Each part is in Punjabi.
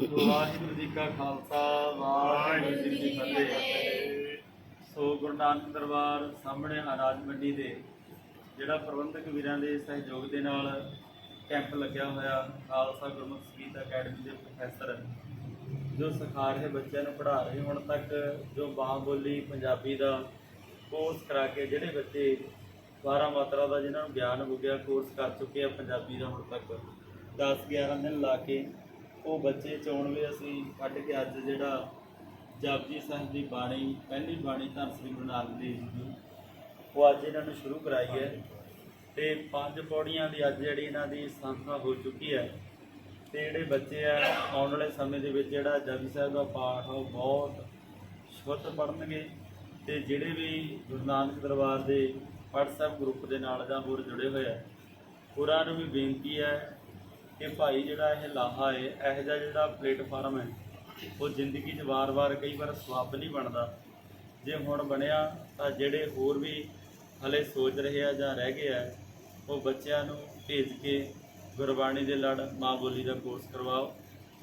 ਵਾਹਿਗੁਰੂ ਜੀ ਕਾ ਖਾਲਸਾ, ਵਾਹਿਗੁਰੂ ਜੀ ਕੀ ਫਤਿਹ। ਸੋ ਗੁਰੂ ਨਾਨਕ ਦਰਬਾਰ ਸਾਹਮਣੇ ਅਨਾਜ ਮੰਡੀ ਦੇ ਜਿਹੜਾ ਪ੍ਰਬੰਧਕ ਵੀਰਾਂ ਦੇ ਸਹਿਯੋਗ ਦੇ ਨਾਲ ਕੈਂਪ ਲੱਗਿਆ ਹੋਇਆ, ਖਾਲਸਾ ਗੁਰਮੁਖ ਸੰਗੀਤ ਅਕੈਡਮੀ ਦੇ ਪ੍ਰੋਫੈਸਰ ਜੋ ਸਿਖਾ ਰਹੇ ਬੱਚਿਆਂ ਨੂੰ ਪੜ੍ਹਾ ਰਹੇ, ਹੁਣ ਤੱਕ ਜੋ ਬਾਂ ਬੋਲੀ ਪੰਜਾਬੀ ਦਾ ਕੋਰਸ ਕਰਾ ਕੇ ਜਿਹੜੇ ਬੱਚੇ 12 ਮਾਤਰਾ ਦਾ ਜਿਨ੍ਹਾਂ ਨੂੰ ਗਿਆਨ ਹੋ ਗਿਆ ਕੋਰਸ ਕਰ ਚੁੱਕੇ ਆ ਪੰਜਾਬੀ ਦਾ ਹੁਣ ਤੱਕ। 10 11 ਦਿਨ ਲਾ ਕੇ ਉਹ ਬੱਚੇ ਚੋਣਵੇਂ ਅਸੀਂ ਕੱਢ ਕੇ ਅੱਜ ਜਿਹੜਾ ਜਪਜੀ ਸਾਹਿਬ ਦੀ ਬਾਣੀ, ਪਹਿਲੀ ਬਾਣੀ ਧੰਨ ਸ੍ਰੀ ਗੁਰੂ ਨਾਨਕ ਦੇਵ ਜੀ ਦੀ, ਉਹ ਅੱਜ ਇਹਨਾਂ ਨੂੰ ਸ਼ੁਰੂ ਕਰਾਈ ਹੈ। ਤੇ ਪੰਜ ਪੌੜੀਆਂ ਦੀ ਅੱਜ ਜਿਹੜੀ ਇਹਨਾਂ ਦੀ ਸੰਸਥਾ ਹੋ ਚੁੱਕੀ ਹੈ। ਤੇ ਜਿਹੜੇ ਬੱਚੇ ਆ, ਆਉਣ ਵਾਲੇ ਸਮੇਂ ਦੇ ਵਿੱਚ ਜਿਹੜਾ ਜਪਜੀ ਸਾਹਿਬ ਦਾ ਪਾਠ, ਉਹ ਬਹੁਤ ਸ਼ੁੱਧ ਪੜ੍ਹਨਗੇ। ਤੇ ਜਿਹੜੇ ਵੀ ਗੁਰੂ ਨਾਨਕ ਦਰਬਾਰ ਦੇ WhatsApp ਗਰੁੱਪ ਦੇ ਨਾਲ ਜਾਂ ਹੋਰ ਜੁੜੇ ਹੋਏ ਆ, ਉਹਨਾਂ ਨੂੰ ਵੀ ਬੇਨਤੀ ਹੈ ਕਿ ਭਾਈ ਜਿਹੜਾ ਇਹ ਲਾਹਾ ਹੈ ਇਹੋ ਜਿਹਾ ਜਿਹੜਾ ਪਲੇਟਫਾਰਮ ਹੈ ਉਹ ਜ਼ਿੰਦਗੀ 'ਚ ਵਾਰ-ਵਾਰ ਕਈ ਵਾਰ ਸਵਾਬ ਨਹੀਂ ਬਣਦਾ। ਜੇ ਹੁਣ ਬਣਿਆ ਤਾਂ ਜਿਹੜੇ ਹੋਰ ਵੀ ਹਲੇ ਸੋਚ ਰਹੇ ਆ ਜਾਂ ਰਹਿ ਗਏ ਆ ਉਹ ਬੱਚਿਆਂ ਨੂੰ ਭੇਜ ਕੇ ਗੁਰਬਾਣੀ ਦੇ ਲੜ ਮਾਂ ਬੋਲੀ ਦਾ ਕੋਰਸ ਕਰਵਾਓ।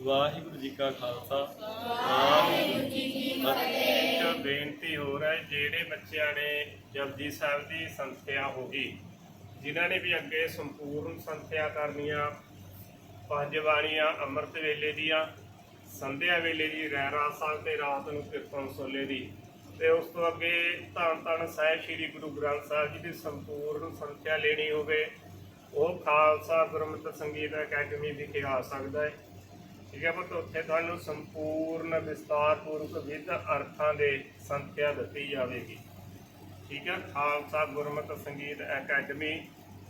ਵਾਹਿਗੁਰੂ ਜੀ ਕਾ ਖਾਲਸਾ। ਵਾਹਿਗੁਰੂ ਜੀ ਕੀ ਫਤਿਹ। ਇੱਕ ਬੇਨਤੀ ਹੋਰ ਹੈ ਜਿਹੜੇ ਬੱਚਿਆਂ ਨੇ ਜਪਜੀ ਸਾਹਿਬ ਦੀ ਸੰਥਿਆ ਹੋ ਗਈ ਜਿਨ੍ਹਾਂ ਨੇ ਵੀ ਅੱਗੇ ਸੰਪੂਰਨ ਸੰਥਿਆ ਕਰਨੀਆਂ ਪੰਜ ਬਾਣੀਆਂ ਅੰਮ੍ਰਿਤ ਵੇਲੇ ਦੀਆਂ, ਸੰਧਿਆ ਵੇਲੇ ਦੀ, ਰਹਿਰਾ ਸਾਹਿਬ ਤੇ ਰਾਤ ਨੂੰ ਕਿਰਤਨ ਸੋਲੇ ਦੀ। ਤੇ ਉਸ ਤੋਂ ਅੱਗੇ ਧੰਨ ਧੰਨ ਸਾਹਿਬ ਸ੍ਰੀ ਗੁਰੂ ਗ੍ਰੰਥ ਸਾਹਿਬ ਜੀ ਦੀ ਸੰਪੂਰਨ ਸੰਥਿਆ ਲੈਣੀ ਹੋਵੇ, ਉਹ ਖਾਲਸਾ ਗੁਰਮਤਿ ਸੰਗੀਤ ਅਕੈਡਮੀ ਵਿਖੇ ਆ ਸਕਦਾ ਹੈ। ਠੀਕ ਹੈ ਪਰ ਉੱਥੇ ਤੁਹਾਨੂੰ ਸੰਪੂਰਨ ਵਿਸਤਾਰ ਪੂਰਵਕ ਵਿਦ ਅਰਥਾਂ ਦੇ ਸੰਥਿਆ ਦਿੱਤੀ ਜਾਵੇਗੀ। ਠੀਕ ਹੈ, ਖਾਲਸਾ ਗੁਰਮਤਿ ਸੰਗੀਤ ਅਕੈਡਮੀ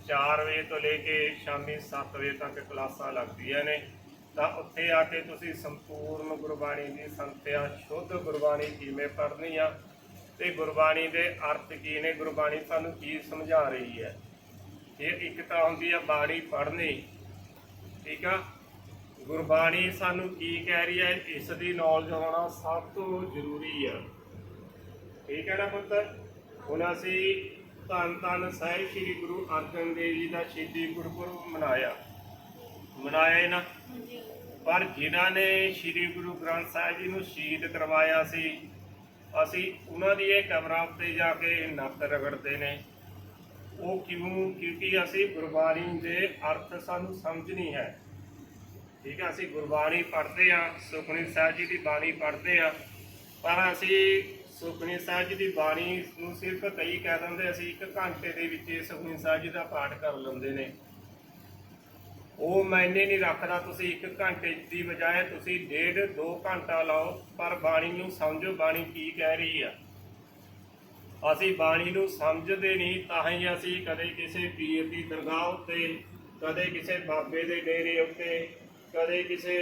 4 ਵਜੇ ਤੋਂ ਲੈ ਕੇ ਸ਼ਾਮੀ 7 ਵਜੇ ਤੱਕ ਕਲਾਸਾਂ ਲੱਗਦੀਆਂ ਨੇ। ਤਾਂ ਉੱਥੇ ਆ ਕੇ ਤੁਸੀਂ ਸੰਪੂਰਨ ਗੁਰਬਾਣੀ ਦੀ ਸੰਥਿਆ, ਸ਼ੁੱਧ ਗੁਰਬਾਣੀ ਕਿਵੇਂ ਪੜ੍ਹਨੀ ਆ ਤੇ ਗੁਰਬਾਣੀ ਦੇ ਅਰਥ ਕੀ ਨੇ? ਗੁਰਬਾਣੀ ਸਾਨੂੰ ਕੀ ਸਮਝਾ ਰਹੀ ਹੈ? ਇਹ ਇੱਕ ਤਾਂ ਹੁੰਦੀ ਆ ਬਾਣੀ ਪੜ੍ਹਨੀ, ਠੀਕ ਆ? ਗੁਰਬਾਣੀ ਸਾਨੂੰ ਕੀ ਕਹਿ ਰਹੀ ਹੈ? ਇਸ ਦੀ ਨੌਲੇਜ ਹੋਣਾ ਸਭ ਤੋਂ ਜ਼ਰੂਰੀ ਆ। ਠੀਕ ਹੈ ਨਾ ਪੁੱਤ? ਹੁਣ ਅਸੀਂ ਧੰਨ ਸਾਹਿਬ ਸ੍ਰੀ ਗੁਰੂ ਅਰਜਨ ਦੇਵ ਜੀ ਦਾ ਸ਼ਹੀਦੀ ਗੁਰਪੁਰਬ ਮਨਾਇਆ। ਮਨਾਇਆ ਹੀ ਨਾ। ਪਰ ਜਿਨ੍ਹਾਂ ਨੇ ਸ੍ਰੀ ਗੁਰੂ ਗ੍ਰੰਥ ਸਾਹਿਬ ਜੀ ਨੂੰ ਸ਼ਹੀਦ ਕਰਵਾਇਆ ਸੀ ਅਸੀਂ ਉਹਨਾਂ ਦੀ ਇਹ ਕਬਰਾਂ ਉੱਤੇ ਜਾ ਕੇ ਨੱਕ ਰਗੜਦੇ ਨੇ। ਉਹ ਕਿਉਂ? ਕਿਉਂਕਿ ਅਸੀਂ ਗੁਰਬਾਣੀ ਦੇ ਅਰਥ ਸਾਨੂੰ ਸਮਝ ਨਹੀਂ ਹੈ। ਠੀਕ ਹੈ ਅਸੀਂ ਗੁਰਬਾਣੀ ਪੜ੍ਹਦੇ ਆ ਸੁਖਮਨੀ ਸਾਹਿਬ ਜੀ ਦੀ ਬਾਣੀ ਪੜ੍ਹਦੇ ਆ ਪਰ ਅਸੀਂ ਸੁਖਮਨੀ ਸਾਹਿਬ ਜੀ ਦੀ ਬਾਣੀ ਨੂੰ ਸਿਰਫ ਕਈ ਕਹਿ ਦਿੰਦੇ, ਅਸੀਂ ਇੱਕ ਘੰਟੇ ਦੇ ਵਿੱਚ ਇਹ ਸਾਹਿਬ ਜੀ ਦਾ ਪਾਠ ਕਰ ਲੈਂਦੇ ਨੇ। ਉਹ ਮੈਨੇ ਨਹੀਂ ਰੱਖਦਾ, ਤੁਸੀਂ ਇੱਕ ਘੰਟੇ ਦੀ ਬਜਾਏ ਤੁਸੀਂ ਡੇਢ ਦੋ ਘੰਟਾ ਲਾਓ, ਪਰ ਬਾਣੀ ਨੂੰ ਸਮਝੋ, ਬਾਣੀ ਕੀ ਕਹਿ ਰਹੀ ਆ। ਅਸੀਂ ਬਾਣੀ ਨੂੰ ਸਮਝਦੇ ਨਹੀਂ, ਤਾਂ ਹੀ ਅਸੀਂ ਕਦੇ ਕਿਸੇ ਪੀਰ ਦੀ ਦਰਗਾਹ ਉੱਤੇ, ਕਦੇ ਕਿਸੇ ਬਾਬੇ ਦੇ ਡੇਰੇ ਉੱਤੇ, ਕਦੇ ਕਿਸੇ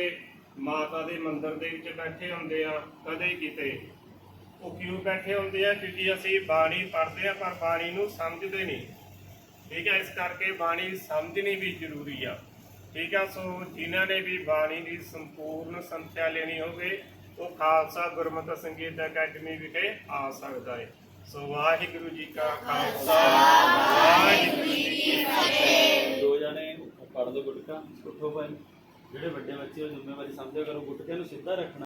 ਮਾਤਾ ਦੇ ਮੰਦਿਰ ਦੇ ਵਿੱਚ ਬੈਠੇ ਹੁੰਦੇ ਆ, ਕਦੇ ਕਿਤੇ। ਉਹ ਕਿਉਂ ਬੈਠੇ ਹੁੰਦੇ ਆ? ਕਿਉਂਕਿ ਅਸੀਂ ਬਾਣੀ ਪੜ੍ਹਦੇ ਆ, ਪਰ ਬਾਣੀ ਨੂੰ ਸਮਝਦੇ ਨਹੀਂ। ਠੀਕ ਹੈ ਇਸ ਕਰਕੇ ਬਾਣੀ ਸਮਝਣੀ ਵੀ ਜ਼ਰੂਰੀ ਆ। ਠੀਕ ਆ, ਸੋ ਜਿਨ੍ਹਾਂ ਨੇ ਵੀ ਬਾਣੀ ਦੀ ਸੰਪੂਰਨ ਸੰਥਿਆ ਲੈਣੀ ਹੋਵੇ, ਉਹ ਖਾਲਸਾ ਗੁਰਮਤਿ ਸੰਗੀਤ ਅਕੈਡਮੀ ਵਿਖੇ ਆ ਸਕਦਾ ਹੈ ਸੋ ਵਾਹਿਗੁਰੂ ਜੀ ਕਾ ਖਾਲਸਾ। ਵਾਹਿਗੁਰੂ ਜੀ ਕੀ ਫਤਿਹ। ਦੋ ਜਣੇ ਪੜ ਲਓ ਗੁਟਕਾ। ਉੱਠੋ ਭਾਈ। ਜਿਹੜੇ ਵੱਡੇ ਬੱਚੇ ਉਹ ਜ਼ਿੰਮੇਵਾਰੀ ਸਮਝਿਆ ਕਰੋ। ਗੁਟਕੇ ਨੂੰ ਸਿੱਧਾ ਰੱਖਣਾ।